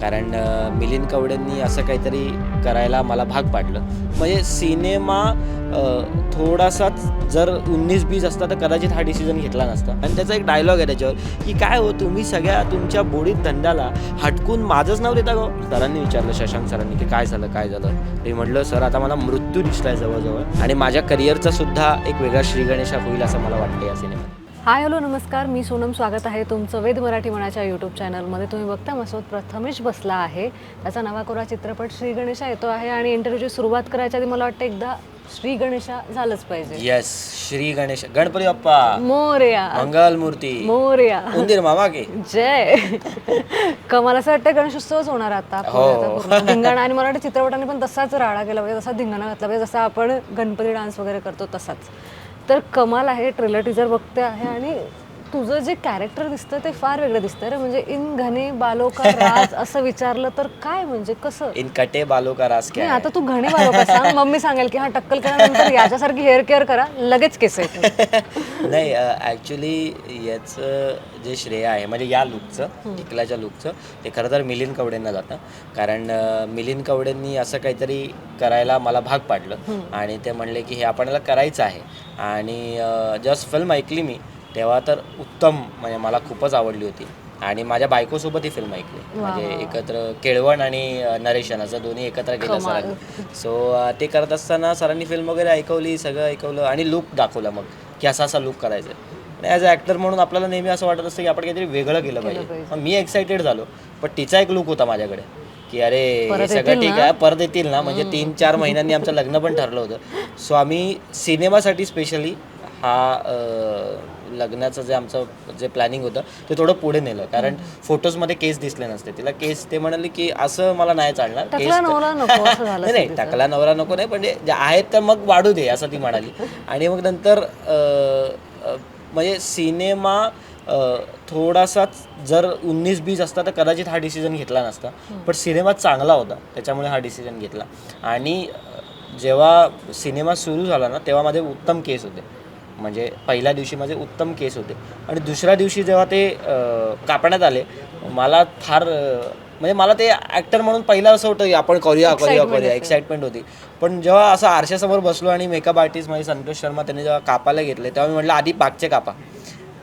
कारण मिलिंद कवडेंनी असं काहीतरी करायला मला भाग पाडलं. म्हणजे सिनेमा थोडासाच जर उन्नीस बीस असता तर कदाचित हा डिसिजन घेतला नसता. आणि त्याचा एक डायलॉग आहे त्याच्यावर की काय हो तुम्ही सगळ्या तुमच्या बोडीत धंद्याला हटकून माझंच नाव देता गो? सरांनी विचारलं शशांक सरांनी की काय झालं काय झालं? ते म्हटलं सर आता मला मृत्यू दिसलाय जवळजवळ आणि माझ्या करिअरचा सुद्धा एक वेगळा श्रीगणेशा होईल असं मला वाटतं या सिनेमात. हाय हॅलो नमस्कार. मी सोनम. स्वागत आहे तुमचं वेद मराठी मनाच्या यूट्यूब चॅनलमध्ये तुम्ही बघता मसोद प्रथमेश बसला आहे. त्याचा नवा कोरा चित्रपट श्री गणेशा येतो आहे आणि इंटरव्ह्यूची सुरुवात करायच्या आधी मला वाटतं एकदा श्री गणेशा झालंच पाहिजे. येस श्री गणेश. गणपती बाप्पा. मोर्या. मंगल मूर्ती. मोर्या. उंदीर मामा की? जय. कमाल असं वाटतं गणेशोत्सवच होणार आता. हो. धिंगाणा आणि मराठी चित्रपटाने पण तसाच राडा केला पाहिजे तसा धिंगाणा घातला पाहिजे जसा आपण गणपती डान्स वगैरे करतो तसाच. तर कमाल आहे ट्रेलर टीजर बघते आहे आणि तुझं जे कॅरेक्टर दिसतं ते फार वेगळं दिसतं रे. म्हणजे इन घने बालो का राज असं विचारलं तर काय म्हणजे कसं? इन कटे बालो का नाही क्या? आता तू घणे बालो का सांग. मम्मी सांगेल की हा टक्कल केल्यानंतर याच्यासारखी हेअर केअर करा. लगेच केस येते नाही ॲक्च्युली याचं जे श्रेय आहे म्हणजे या लुकचं टिकलाच्या लुकचं ते खरं तर मिलिंद कवडेंना जातं. कारण अं, मिलिंद कवडेंनी असं काहीतरी करायला मला भाग पाडलं आणि ते म्हणले की हे आपल्याला करायचं आहे. आणि जस्ट फिल्म ऐकली मी तेव्हा तर उत्तम म्हणजे मला खूपच आवडली होती. आणि माझ्या बायकोसोबत ही फिल्म ऐकली. म्हणजे एकत्र केळवण आणि नरेशन असं दोन्ही एकत्र गेलं सरांनी. सो ते करत असताना सरांनी फिल्म वगैरे ऐकवली सगळं ऐकवलं आणि लुक दाखवला मग की असा असा लुक करायचा. आणि ॲज अ ॲक्टर म्हणून आपल्याला नेहमी असं वाटत असतं की आपण काहीतरी वेगळं केलं पाहिजे. मी एक्सायटेड झालो. पण तिचा एक लुक होता माझ्याकडे की अरे हे सगळं ठीक आहे परत येतील ना? म्हणजे तीन चार महिन्यांनी आमचं लग्न पण ठरलं होतं. सो आम्ही सिनेमासाठी स्पेशली हा लग्नाचं जे आमचं जे प्लॅनिंग होतं ते थोडं पुढे नेलं. कारण फोटोजमध्ये केस दिसले नसते. तिला केस ते म्हणाले की असं मला नाही चालणार. केस नाही नाही टाकला नवरा नको नाही पण जे आहेत तर मग वाढू दे असं ती म्हणाली. आणि मग नंतर म्हणजे सिनेमा अं, थोडासाच जर उन्नीस बीस असता तर कदाचित हा डिसिजन घेतला नसता. पण सिनेमा चांगला होता त्याच्यामुळे हा डिसिजन घेतला. आणि जेव्हा सिनेमा सुरू झाला ना तेव्हा माझे उत्तम केस होते. म्हणजे पहिल्या दिवशी माझे उत्तम केस होते. आणि दुसऱ्या दिवशी जेव्हा ते कापण्यात आले मला फार म्हणजे मला ते ॲक्टर म्हणून पहिलं असं होतं की आपण करूया करूया करूया. एक्साइटमेंट होती. पण जेव्हा असं आरशासमोर बसलो आणि मेकअप आर्टिस्ट म्हणजे संतोष शर्मा त्यांनी जेव्हा कापायला घेतले तेव्हा मी म्हटलं आधी मागचे कापा.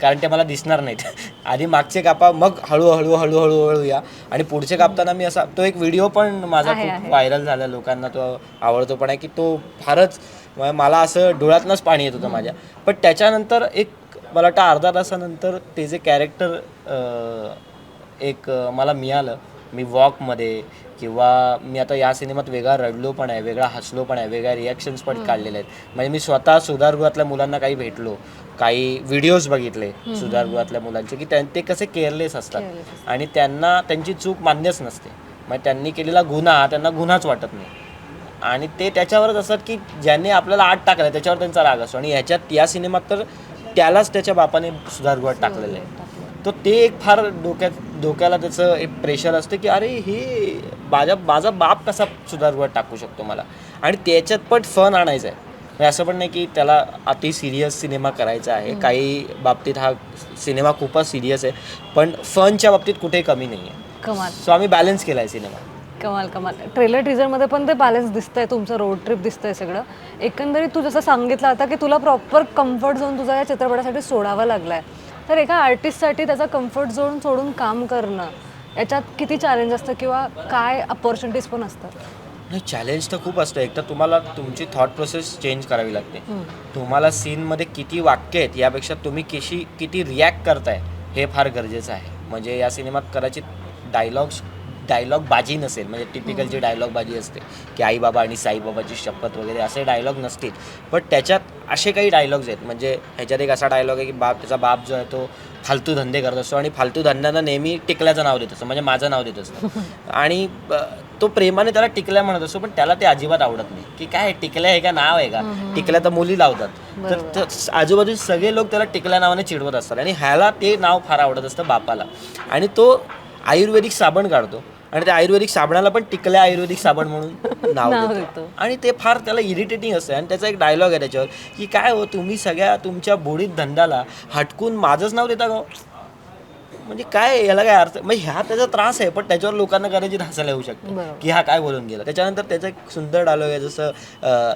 कारण ते मला दिसणार नाहीत. आधी मागचे कापा मग हळूहळू हळूहळू हळू या. आणि पुढचे कापताना मी असा तो एक व्हिडिओ पण माझा खूप व्हायरल झाला लोकांना तो आवडतो पण आहे की तो फारच म्हणजे मला असं डोळ्यातनंच पाणी येत होतं माझ्या. पण त्याच्यानंतर एक मला वाटतं अर्धा तासानंतर ते जे कॅरेक्टर एक मला मिळालं मी वॉकमध्ये किंवा मी आता या सिनेमात वेगळा रडलो पण आहे वेगळा हसलो पण आहे वेगळ्या रिॲक्शन्स पण काढलेले आहेत. म्हणजे मी स्वतः सुधारगृहातल्या मुलांना काही भेटलो काही व्हिडिओज बघितले सुधारगृहातल्या मुलांचे की त्यां- ते कसे केअरलेस असतात. आणि त्यांना त्यांची चूक मान्यच नसते. मग त्यांनी केलेला गुन्हा त्यांना गुन्हाच वाटत नाही. आणि ते त्याच्यावरच असतात की ज्यांनी आपल्याला आत टाकलं त्याच्यावर त्यांचा राग असतो. आणि ह्याच्यात या सिनेमात तर त्यालाच त्याच्या बापाने सुधारगृहात टाकलेलं आहे. तो ते एक फार डोक्यात डोक्याला त्याचं एक प्रेशर असतं की अरे हे माझा माझा बाप कसा सुधारगृहात टाकू शकतो मला? आणि त्याच्यात पण फन आणायचं आहे म्हणजे असं पण नाही की त्याला अति सिरियस सिनेमा करायचा आहे. काही बाबतीत हा सिनेमा खूपच सिरियस आहे. पण फनच्या बाबतीत कुठेही कमी नाही आहे सो आम्ही बॅलन्स केला आहे सिनेमा. कमाल कमाल. ट्रेलर टीजरमध्ये पण ते बॅलन्स दिसतंय तुमचं रोड ट्रिप दिसतंय सगळं. एकंदरीत तू जसं सांगितलं आता की तुला प्रॉपर कम्फर्ट झोन तुझा या चित्रपटासाठी सोडावा लागलाय. तर एका आर्टिस्टसाठी त्याचा कम्फर्ट झोन सोडून काम करणं याच्यात किती चॅलेंज असतं किंवा काय अपॉर्च्युनिटीज पण असतात? नाही चॅलेंज तर खूप असतं. एक तर तुम्हाला तुमची थॉट प्रोसेस चेंज करावी लागते. तुम्हाला सीनमध्ये किती वाक्य आहेत यापेक्षा तुम्ही कशी किती रिॲक्ट करताय हे फार गरजेचं आहे. म्हणजे या सिनेमात कदाचित डायलॉग्स डायलॉग बाजी नसेल. म्हणजे टिपिकल जी डायलॉग बाजी असते की आई बाबा आणि साईबाबाची शपथ वगैरे असे डायलॉग नसतील. पण त्याच्यात असे काही डायलॉग्स आहेत. म्हणजे ह्याच्यात एक असा डायलॉग आहे की बाप त्याचा बाप जो आहे तो फालतू धंदे करत असतो आणि फालतू धंद्यांना नेहमी टिकल्याचं नाव देत असतो. म्हणजे माझं नाव देत असतो. आणि तो प्रेमाने त्याला टिकल्या म्हणत असतो पण त्याला ते अजिबात आवडत नाही. की काय टिकल्या आहे का? नाव आहे का? टिकल्या तर मुली लावतात. तर आजूबाजूचे सगळे लोक त्याला टिकल्या नावाने चिडवत असतात. आणि ह्याला ते नाव फार आवडत असतं बापाला. आणि तो आयुर्वेदिक साबण काढतो. आणि त्या आयुर्वेदिक साबणाला पण टिकल्या आयुर्वेदिक साबण म्हणून नाव नाव देतो. देतो. आणि ते फार त्याला इरिटेटिंग असतं. आणि त्याचा एक डायलॉग आहे त्याच्यावर की काय हो तुम्ही सगळ्या तुमच्या बोडीत धंद्याला हटकून माझंच नाव देता का हो? म्हणजे काय याला काय अर्थ? म्हणजे ह्या त्याचा त्रास आहे पण त्याच्यावर लोकांना करायची हसायला येऊ शकते बरोबर. की हा काय बोलून गेला. त्याच्यानंतर त्याचा एक सुंदर डायलॉग आहे जसं अं,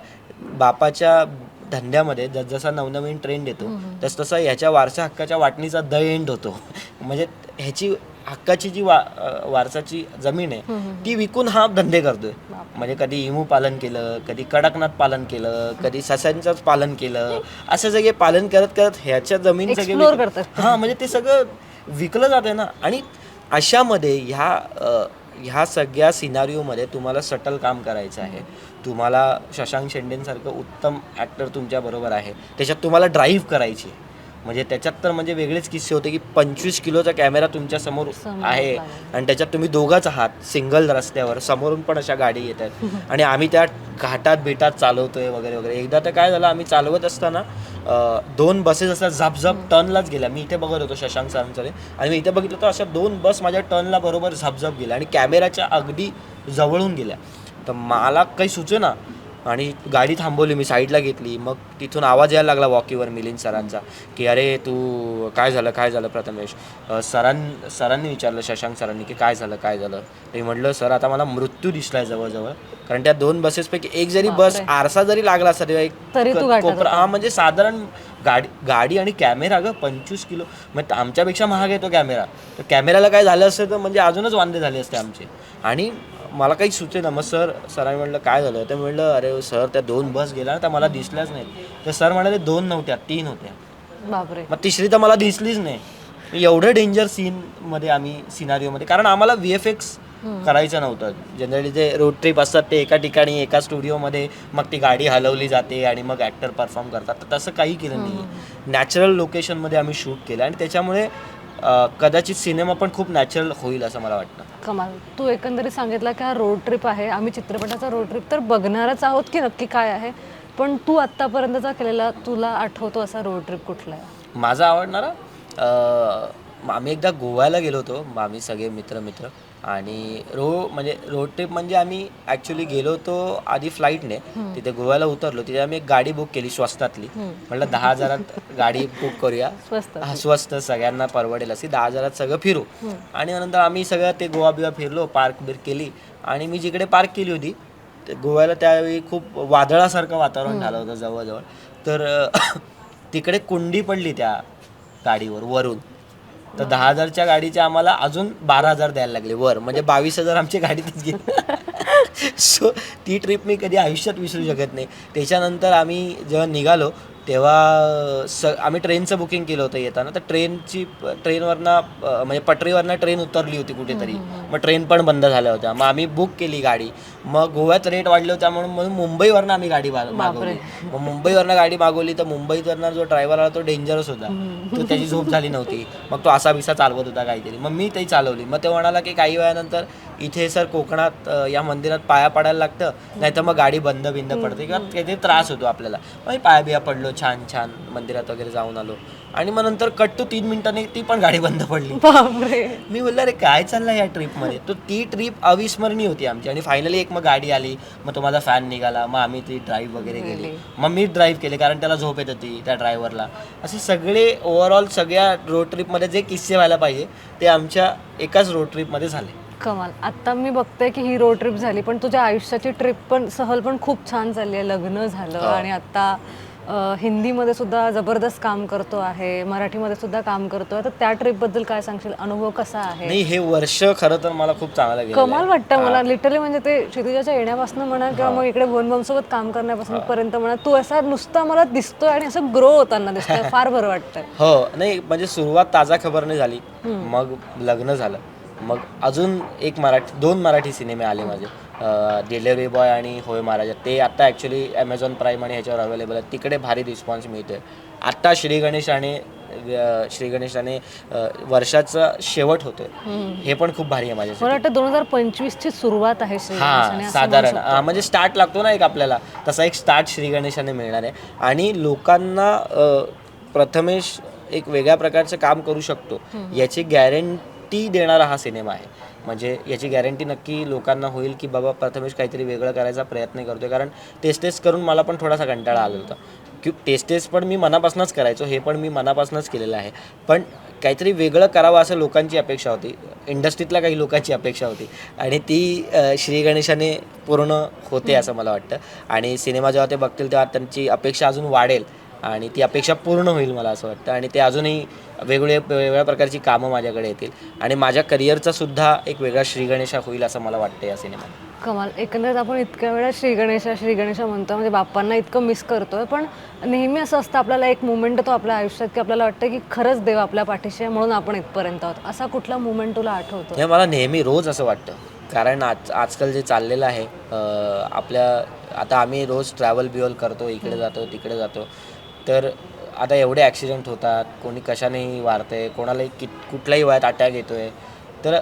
बापाच्या धंद्यामध्ये जसजसा नवनवीन ट्रेंड येतो तस तसा ह्याच्या वारसा हक्काच्या वाटणीचा द एंड होतो. म्हणजे ह्याची हक्काची जी वा अं, वारसाची जमीन आहे ती विकून हा धंदे करतोय. म्हणजे कधी इमू पालन केलं कधी कडकनाथ पालन केलं कधी सस्यांचंच पालन केलं असं सगळे पालन करत करत ह्याच्या जमीन सगळे Explore विक- करतात. हा म्हणजे ते सगळं विकलं जाते ना. आणि अशामध्ये ह्या अ, ह्या सगळ्या सिनारिओमध्ये तुम्हाला सटल काम करायचं आहे. तुम्हाला शशांक शेंडेंसारखं उत्तम ॲक्टर तुमच्याबरोबर आहे. त्याच्यात तुम्हाला ड्राईव्ह करायची आहे. म्हणजे त्याच्यात तर म्हणजे वेगळेच किस्से होते की पंचवीस किलोचा कॅमेरा तुमच्यासमोर आहे. आणि त्याच्यात तुम्ही दोघंच आहात सिंगल रस्त्यावर समोरून पण अशा गाडी येत आहेत. आणि आम्ही त्या घाटात बेटात चालवतोय वगैरे वगैरे. एकदा तर काय झालं आम्ही चालवत असताना दोन बसेस अशा झप झप टर्नलाच गेल्या. मी इथे बघत होतो शशांक सरांकडे. आणि मी इथे बघितलं तर अशा दोन बस माझ्या टर्नला बरोबर झपझप गेल्या आणि कॅमेराच्या अगदी जवळून गेल्या. तर मला काही सुचेना आणि गाडी थांबवली मी साईडला घेतली. मग तिथून आवाज यायला लागला वॉकीवर मिलिंद सरांचा की अरे तू काय झालं काय झालं प्रथमेश? सरां सरांनी विचारलं शशांक सरांनी की काय झालं काय झालं? ते म्हटलं सर आता मला मृत्यू दिसलाय जवळजवळ. कारण त्या दोन बसेसपैकी एक जरी बस आरसा जरी लागला तेव्हा एक कोपरा हा म्हणजे साधारण गाडी गाडी आणि कॅमेरा ग पंचवीस किलो. मग आमच्यापेक्षा महाग आहे तो कॅमेरा. तर कॅमेऱ्याला काय झालं असतं तर म्हणजे अजूनच वांदे झाले असते आमचे. आणि मला काही सुचे ना मग सर सरांनी म्हटलं काय झालं? तर म्हटलं अरे सर त्या दोन बस गेल्या ना त्या मला दिसल्याच नाहीत. तर सर म्हणाले दोन नव्हत्या तीन होत्या. बापरे. मग तिसरी तर मला दिसलीच नाही. एवढं डेंजर सीनमध्ये आम्ही सिनारिओमध्ये कारण आम्हाला व्ही एफ एक्स करायचं नव्हतं. जनरली जे रोड ट्रिप असतात ते एका ठिकाणी एका स्टुडिओमध्ये मग ती गाडी हलवली जाते आणि मग ॲक्टर परफॉर्म करतात. तर तसं काही केलं नाही नॅचरल लोकेशनमध्ये आम्ही शूट केलं आणि त्याच्यामुळे कदाचित सिनेमा पण खूप नॅचरल होईल असं मला वाटतं. कमाल. तू एकंदरीत सांगितलं की हा रोड ट्रिप आहे. आम्ही चित्रपटाचा रोड ट्रिप तर बघणारच आहोत की नक्की काय आहे. पण तू आत्तापर्यंतचा केलेला तुला आठवतो असा रोड ट्रिप कुठला आहे? माझा आवडणारा अं, आम्ही एकदा गोव्याला गेलो होतो. आम्ही सगळे मित्र मित्र आणि रो म्हणजे रोड ट्रिप म्हणजे आम्ही ॲक्च्युली गेलो होतो आधी फ्लाईटने तिथे गोव्याला उतरलो. तिथे आम्ही एक गाडी बुक केली स्वस्तातली म्हटलं दहा हजारात गाडी बुक करूया. स्वस्त. हा, स्वस्त सगळ्यांना परवडेल अशी दहा हजारात सगळं फिरू. आणि नंतर आम्ही सगळं ते गोवा बिवा फिरलो पार्क बिर्क केली. आणि मी जिकडे पार्क केली होती ते गोव्याला त्यावेळी खूप वादळासारखं वातावरण झालं होतं जवळजवळ. तर तिकडे कुंडी पडली त्या गाडीवर वरून. तर दहा हजारच्या गाडीचे आम्हाला अजून बारा हजार द्यायला लागले वर. म्हणजे बावीस हजार आमची गाडीतच गेली. सो ती ट्रिप मी कधी आयुष्यात विसरू शकत नाही. त्याच्यानंतर आम्ही जेव्हा निघालो तेव्हा स आम्ही ट्रेनचं बुकिंग केलं होतं येताना. तर ट्रेनची ट्रेनवरनं म्हणजे पटरीवरनं ट्रेन उतरली होती कुठेतरी. मग ट्रेन पण बंद झाल्या होत्या. मग आम्ही बुक केली गाडी. मग गोव्यात रेट वाढले होत्या म्हणून मुंबईवरनं आम्ही गाडी मागवली. मग मुंबईवरनं गाडी मागवली तर मुंबईवरनं जो ड्रायव्हर आला तो डेंजरस होता. तो त्याची झोप झाली नव्हती. मग तो असा बिसा चालवत होता काहीतरी. मग मी ते चालवली. मग ते म्हणाला की काही वेळानंतर इथे सर कोकणात या मंदिरात पाया पडायला लागतं नाहीतर मग गाडी बंद बिंद पडते किंवा काहीतरी त्रास होतो आपल्याला. मग पाया बिया पडलो छान छान मंदिरात वगैरे जाऊन आलो. आणि मग नंतर कट टू तीन मिनिटांनी ती पण गाडी बंद पडली. मी बोललो अरे काय चाललंय या ट्रिपमध्ये तो ती ट्रिप अविस्मरणीय होती आमची. आणि फायनली एक मग गाडी आली मग तो माझा फॅन निघाला मग आम्ही ती ड्राईव्ह वगैरे केली. मग मी ड्राईव्ह केले कारण त्याला झोप येत होती त्या ड्रायव्हरला असे सगळे ओव्हरऑल सगळ्या रोड ट्रिपमध्ये जे किस्से व्हायला पाहिजे ते आमच्या एकाच रोड ट्रिपमध्ये झाले. कमाल. आता मी बघते की ही रोड ट्रिप झाली पण तुझ्या आयुष्याची ट्रिप पण सहल पण खूप छान चालली आहे. लग्न झालं आणि आता हिंदीमध्ये सुद्धा जबरदस्त काम करतो आहे मराठीमध्ये सुद्धा काम करतो तर त्या ट्रिपबद्दल काय सांगशील? अनुभव कसा आहे? नाही हे वर्ष खरं तर मला खूप चांगलं गेलं कमाल वाटतं मला. लिटरली म्हणजे ते क्षितिजाच्या येण्यापासून म्हणा किंवा मग इकडे भुवन सोबत काम करण्यापासून पर्यंत म्हणा तू असा नुसता मला दिसतोय आणि असं ग्रो होताना दिसतोय. फार बरं वाटतंय हो. नाही म्हणजे सुरुवात ताजा खबरने झाली. मग लग्न झालं. मग अजून एक मराठी दोन मराठी सिनेमे आले माझे. डिलेवरी बॉय आणि होय महाराजा. ते आता ॲक्च्युली ॲमेझॉन प्राईम आणि ह्याच्यावर अवेलेबल आहे तिकडे भारी रिस्पॉन्स मिळतोय. आत्ता श्री गणेश आणि श्री गणेश आणि वर्षाचा शेवट होतोय. हे पण खूप भारी आहे माझ्यासाठी. मला वाटतं दोन हजार पंचवीस ची सुरुवात आहे हा साधारण म्हणजे स्टार्ट लागतो ना एक आपल्याला. तसा एक स्टार्ट श्री गणेशाने मिळणार आहे. आणि लोकांना प्रथमेश एक वेगळ्या प्रकारचं काम करू शकतो. याची गॅरंटी देणारा हा सिनेमा आहे. म्हणजे याची गॅरंटी नक्की लोकांना होईल की बाबा प्रथमेश काहीतरी वेगळं करायचा प्रयत्न करतोय. कारण टेस्ट टेस्ट करून मला पण थोडासा कंटाळा आला होता. की टेस्ट टेस्ट पण मी मनापासूनच करायचो. हे पण मी मनापासूनच केलेलं आहे. पण काहीतरी वेगळं करावं असं लोकांची अपेक्षा होती. इंडस्ट्रीतल्या काही लोकांची अपेक्षा होती. आणि ती श्री गणेशाने पूर्ण होते असं मला वाटतं. आणि सिनेमा जेव्हा ते बघतील तेव्हा त्यांची अपेक्षा अजून वाढेल. आणि ती अपेक्षा पूर्ण होईल मला असं वाटतं. आणि ते अजूनही वेगवेगळे वेगवेगळ्या प्रकारची कामं माझ्याकडे येतील. आणि माझ्या करिअरचा सुद्धा एक वेगळा श्री गणेशा होईल असं मला वाटतं या सिनेमात. कमाल. एकंदरीत आपण इतक्या वेळा श्री गणेशा श्री गणेशा म्हणतो. म्हणजे बाप्पांना इतकं मिस करतोय. पण नेहमी असं असतं आपल्याला एक मुवमेंट येतो आपल्या आयुष्यात की आपल्याला वाटतं की खरंच देव आपल्या पाठीशी आहे म्हणून आपण इथपर्यंत आहोत. असा कुठला मुवमेंट तुला आठवतो हे मला नेहमी रोज असं वाटतं. कारण आज आजकाल जे चाललेलं आहे अं, आपल्या आता आम्ही रोज ट्रॅव्हल बिवल करतो इकडे जातो तिकडे जातो. तर आता एवढे ॲक्सिडेंट होतात कोणी कशानेही वारतंय कोणालाही कि कुठल्याही वयात अटॅक येतो आहे तर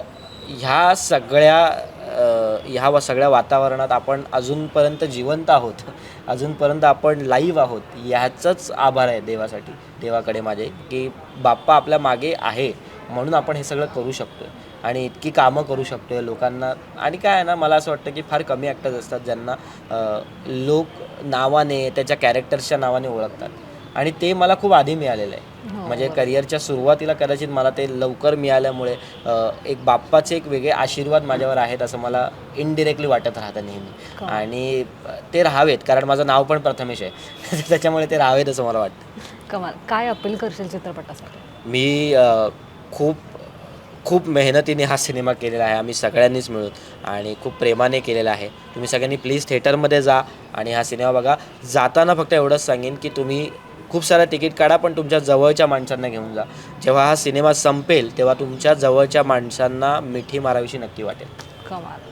ह्या सगळ्या ह्या सगळ्या वातावरणात आपण अजूनपर्यंत जिवंत आहोत. अजूनपर्यंत आपण लाईव्ह आहोत. ह्याचंच आभार आहे देवासाठी. देवाकडे माझे की बाप्पा आपल्या मागे आहे म्हणून आपण हे सगळं करू शकतो आणि इतकी कामं करू शकतो आहे लोकांना. आणि काय आहे ना मला असं वाटतं की फार कमी ॲक्टर्स असतात ज्यांना लोक नावाने त्याच्या कॅरेक्टर्सच्या नावाने ओळखतात. आणि ते मला खूप आधी मिळालेलं आहे. म्हणजे करिअरच्या सुरुवातीला कदाचित मला ते लवकर मिळाल्यामुळे एक बाप्पाचे एक वेगळे आशीर्वाद माझ्यावर आहेत असं मला इनडिरेक्टली वाटत राहतं नेहमी. आणि ते राहावेत कारण माझं नाव पण प्रथमेश आहे. त्याच्यामुळे ते राहावेत असं मला वाटतं. कमाल. काय अपील करशील चित्रपटासाठी? मी खूप खूप मेहनतीने हा सिनेमा केलेला आहे. आम्ही सगळ्यांनीच मिळून आणि खूप प्रेमाने केलेला आहे. तुम्ही सगळ्यांनी प्लीज थिएटरमध्ये जा आणि हा सिनेमा बघा. जाताना फक्त एवढंच सांगेन की तुम्ही खूप साऱ्या तिकीट काढा पण तुमच्या जवळच्या माणसांना घेऊन जा. जेव्हा हा सिनेमा संपेल तेव्हा तुमच्या जवळच्या माणसांना मिठी मारावीशी नक्की वाटेल. कमाल.